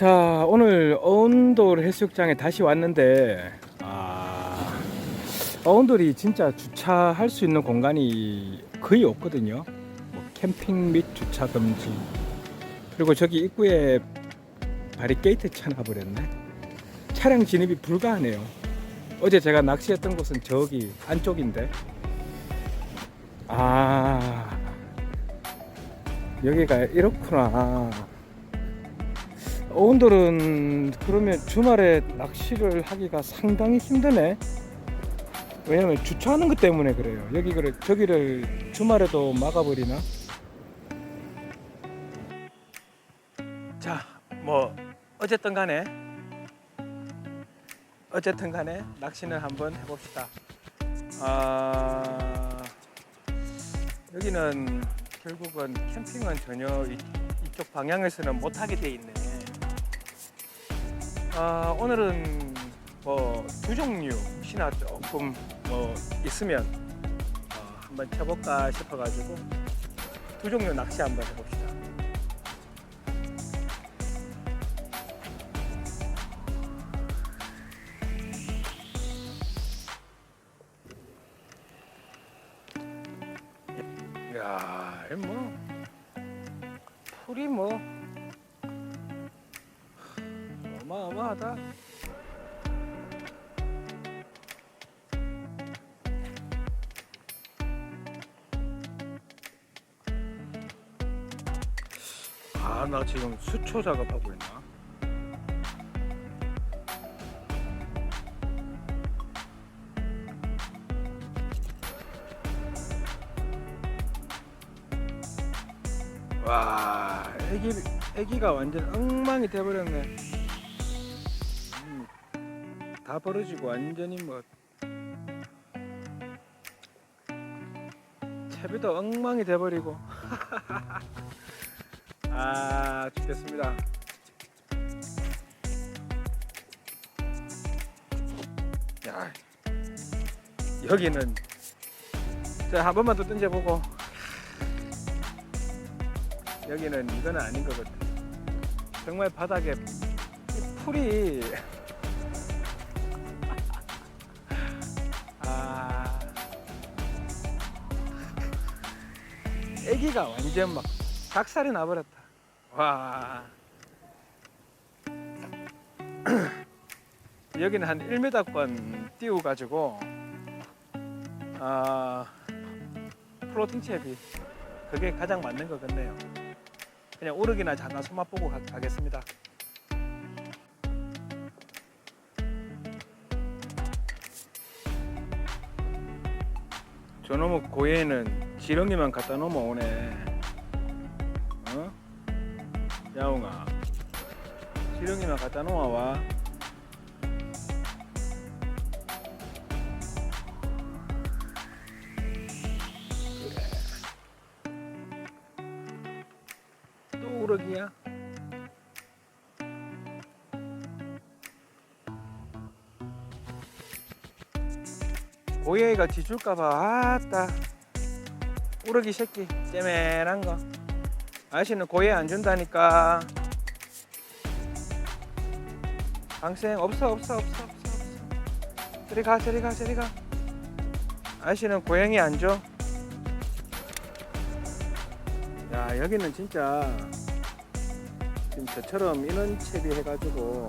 자 오늘 어운돌 해수욕장에 다시 왔는데 아 어운돌이 진짜 주차할 수 있는 공간이 거의 없거든요. 뭐 캠핑 및 주차 금지. 그리고 저기 입구에 바리게이트 쳐놔버렸네. 차량 진입이 불가하네요. 어제 제가 낚시했던 곳은 저기 안쪽인데. 아 여기가 이렇구나 어운돌은 그러면 주말에 낚시를 하기가 상당히 힘드네. 왜냐면 주차하는 것 때문에 그래요. 여기를 저기를 주말에도 막아버리나? 자, 뭐 어쨌든 간에 어쨌든 간에 낚시는 한번 해봅시다. 아 여기는 결국은 캠핑은 전혀 이, 이쪽 방향에서는 못하게 돼 있네. 아, 오늘은 뭐두 종류 시나 조금 뭐 있으면 어, 한번 쳐볼까 싶어가지고 두 종류 낚시 한번 해봅시다. 어마어마하다. 아, 나 지금 수초 작업하고 있나? 와, 애기, 애기가 완전 엉망이 돼버렸네. 음, 다 벌어지고 완전히 뭐 채비도 엉망이 돼버리고. 아, 죽겠습니다. 야, 여기는 자, 한 번만 더 던져보고 여기는 이건 아닌 것 같아. 정말 바닥에 이 풀이 애기가 완전 막 작살이 나버렸다. 와 여기는 한 1m권 띄워가지고 아 플로팅 채비 그게 가장 맞는 것 같네요. 그냥 오르기나 자나 손맛 보고 가, 가겠습니다. 저놈의 고해는 지렁이만 갖다 놓으면 오네. 어? 야옹아. 지렁이만 갖다 놓아와. 또 우럭이야? 고양이가 뒤줄까봐 아따 우럭이 새끼 째맨한 거. 아저씨는 고양이 안 준다니까. 방생 없어 없어 없어 없어 없어. 저리 가 저리 가 저리 가. 아저씨는 고양이 안 줘? 야 여기는 진짜 지금 저처럼 인원 채비 해가지고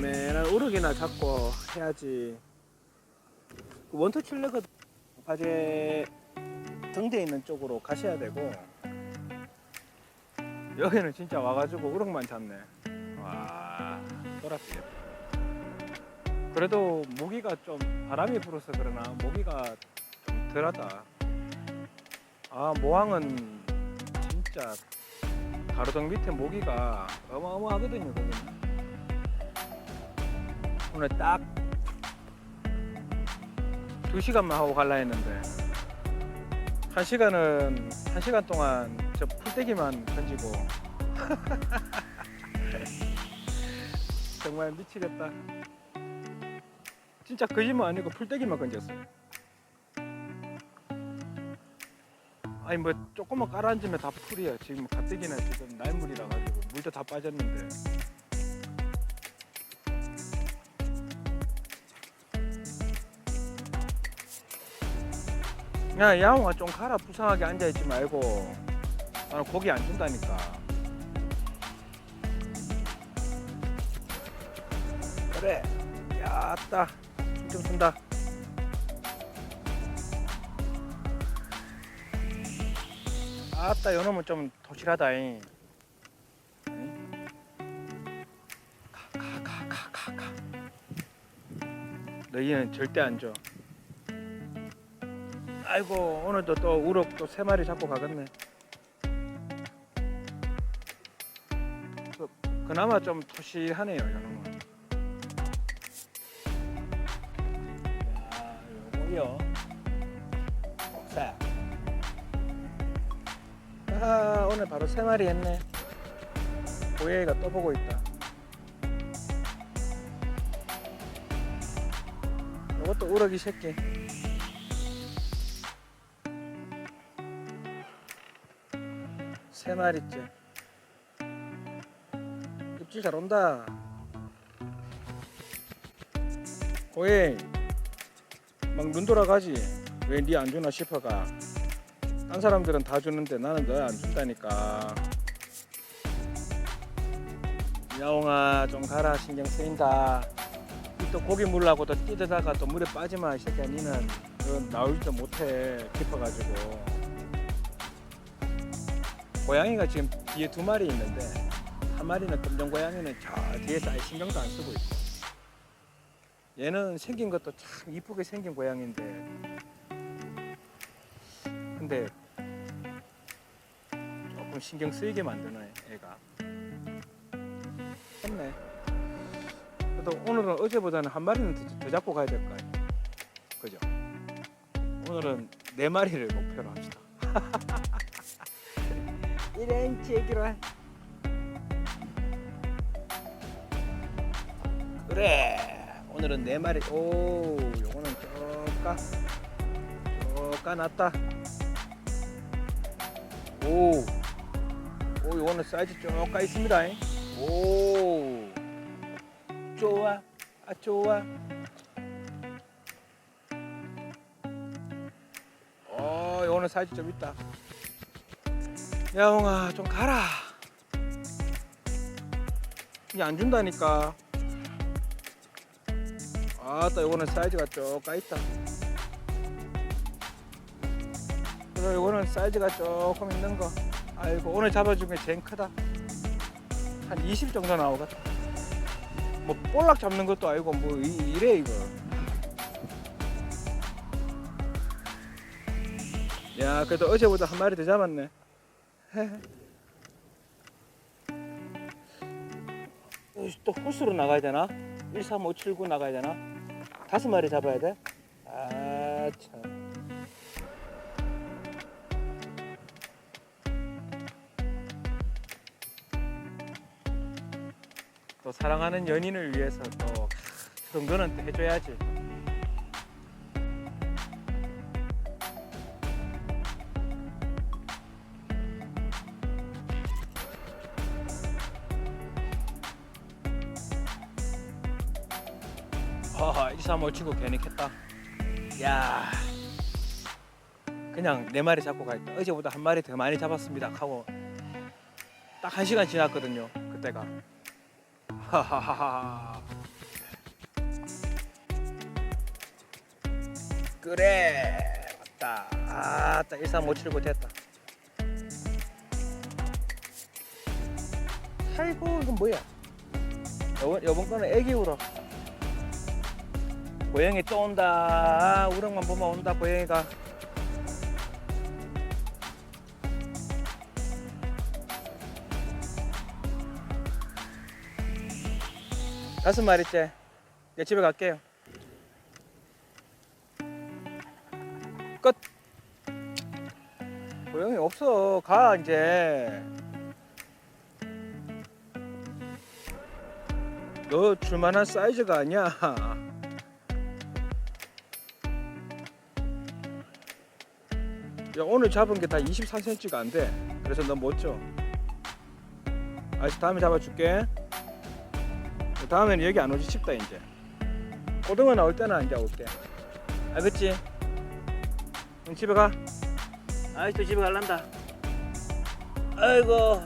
맨날 우럭이나 잡고 해야지. 그 원터 칠레가 바제 등대 있는 쪽으로 가셔야 되고. 여기는 진짜 와가지고 우럭만 잡네. 와. 돌아쓰겠다 그래도 모기가 좀 바람이 불어서 그러나 모기가 좀 덜하다. 아 모항은 진짜 가로등 밑에 모기가 어마어마하거든요 거기는 오늘 딱 두 시간만 하고 갈라 했는데 한 시간은 한 시간 동안 저 풀떼기만 던지고 정말 미치겠다. 진짜 거짓말 아니고 풀떼기만 건졌어요. 아니 뭐 조금만 깔아앉으면 다 풀이야. 지금 가뜩이나 지금 날물이라 가지고 물도 다 빠졌는데. 야, 야옹아 좀 가라. 부상하게 앉아있지 말고. 나는 고기 안 준다니까. 그래. 야, 아따. 힘좀 준다. 아따, 요놈은 좀 도실하다잉. 가, 가, 가, 가, 가, 가. 너희는 절대 안 줘. 아이고, 오늘도 또 우럭 또 세 마리 잡고 가겠네. 그, 그나마 좀 토실하네요, 요놈은. 야, 요거요. 자. 아, 오늘 바로 세 마리 했네. 고양이가 또 보고 있다. 이것도 우럭이 새끼. 세 마리째. 입질 잘 온다. 고양이. 막눈 돌아가지. 왜 니 안 주나 싶어가. 딴 사람들은 다 주는데 나는 너 안 준다니까. 야옹아 좀 가라 신경 쓰인다. 이또 고기 물라고 또 뛰다가 또 물에 빠지마 이 새끼야 니는 너 나오지도 못해 깊어가지고. 고양이가 지금 뒤에 두 마리 있는데 한 마리는 검정 고양이는 저 뒤에서 아예 신경도 안 쓰고 있고. 얘는 생긴 것도 참 이쁘게 생긴 고양인데. 근데 조금 신경 쓰이게 만드네 애가 했네. 그래도 오늘은 어제보다는 한 마리는 더, 더 잡고 가야 될 거 아니야 그죠? 오늘은 네 마리를 목표로 합시다 이런 얘기로 해 그래 오늘은 네 마리 오 요거는 쪼까 쪼까 났다 오, 오, 요거는 사이즈 쪼까 있습니다. 오, 좋아, 아 좋아. 어, 요거는 사이즈 좀 있다. 야옹아, 좀 가라. 이게 안 준다니까. 아따, 요거는 사이즈가 쪼까 있다. 그리고 이거는 사이즈가 조금 있는 거. 아이고 오늘 잡아준 게 제일 크다. 한 20 정도 나오겠다. 뭐 볼락 잡는 것도 아니고 뭐 이- 이래 이거. 야 그래도 어제보다 한 마리 더 잡았네. 어, 또 호수로 나가야 되나? 13579 나가야 되나? 다섯 마리 잡아야 돼? 아 참. 또 사랑하는 연인을 위해서 또 그런 거는 또 해줘야지. 아, 135 치고 괜히 했다. 야, 그냥 네 마리 잡고 가있다. 어제보다 한 마리 더 많이 잡았습니다. 하고 딱 한 시간 지났거든요. 그때가. 하하하하. 그래 맞다 아따 13579 됐다 아이고 이건 뭐야 요번, 요번 거는 애기 우럭 고양이 또 온다. 아, 우럭만 보면 온다 고양이가. 다섯 마리째. 이제 집에 갈게요. 끝. 고양이 없어. 가 이제. 너 줄만한 사이즈가 아니야 야 오늘 잡은 게 다 24cm가 안 돼 그래서 너 못 줘 아저씨 다음에 잡아줄게. 다음에는 여기 안 오지 싶다 이제. 고등어 나올 때는 이제 올게. 알겠지? 응, 집에 가. 아저씨 집에 갈란다. 아이고.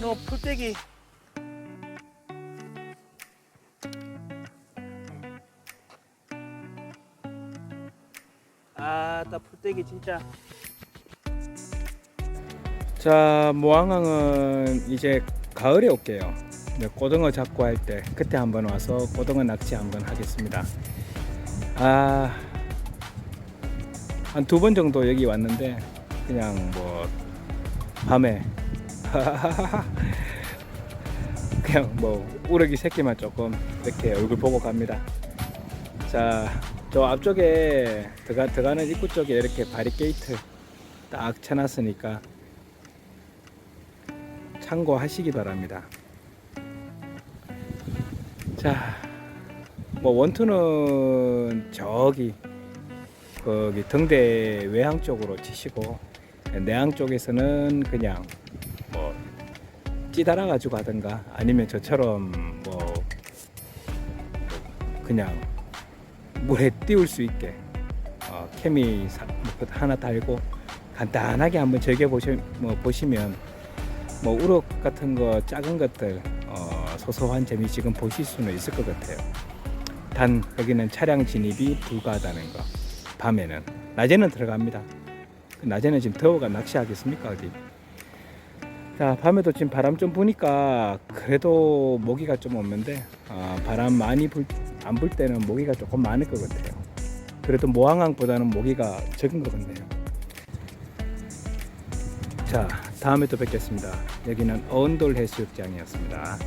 너 풀떼기. 풀떼기 진짜. 자 모항항은 이제 가을에 올게요. 고등어 잡고 할 때 그때 한번 와서 고등어 낚시 한번 하겠습니다. 아. 한 두 번 정도 여기 왔는데 그냥 뭐 밤에 그냥 뭐 우럭이 새끼만 조금 이렇게 얼굴 보고 갑니다. 자, 저 앞쪽에 들어가, 들어가는 입구 쪽에 이렇게 바리게이트 딱 쳐놨으니까 참고하시기 바랍니다. 자, 뭐 원투는 저기 거기 등대 외항 쪽으로 치시고 내항 쪽에서는 그냥 뭐 찌달아 가지고 하든가 아니면 저처럼 뭐 그냥 물에 띄울 수 있게 어, 케미 사- 뭐 하나 달고 간단하게 한번 즐겨 보시, 뭐 보시면 뭐 우럭 같은 거 작은 것들 어, 소소한 재미 지금 보실 수는 있을 것 같아요. 단 여기는 차량 진입이 불가하다는 거. 밤에는 낮에는 들어갑니다. 낮에는 지금 더워가 낚시하겠습니까 어디? 자 밤에도 지금 바람 좀 부니까 그래도 모기가 좀 없는데 아, 바람 많이 불 안불 때는 모기가 조금 많을 것 같아요. 그래도 모항항보다는 모기가 적은 것 같네요. 자 다음에 또 뵙겠습니다. 여기는 어운돌 해수욕장이었습니다.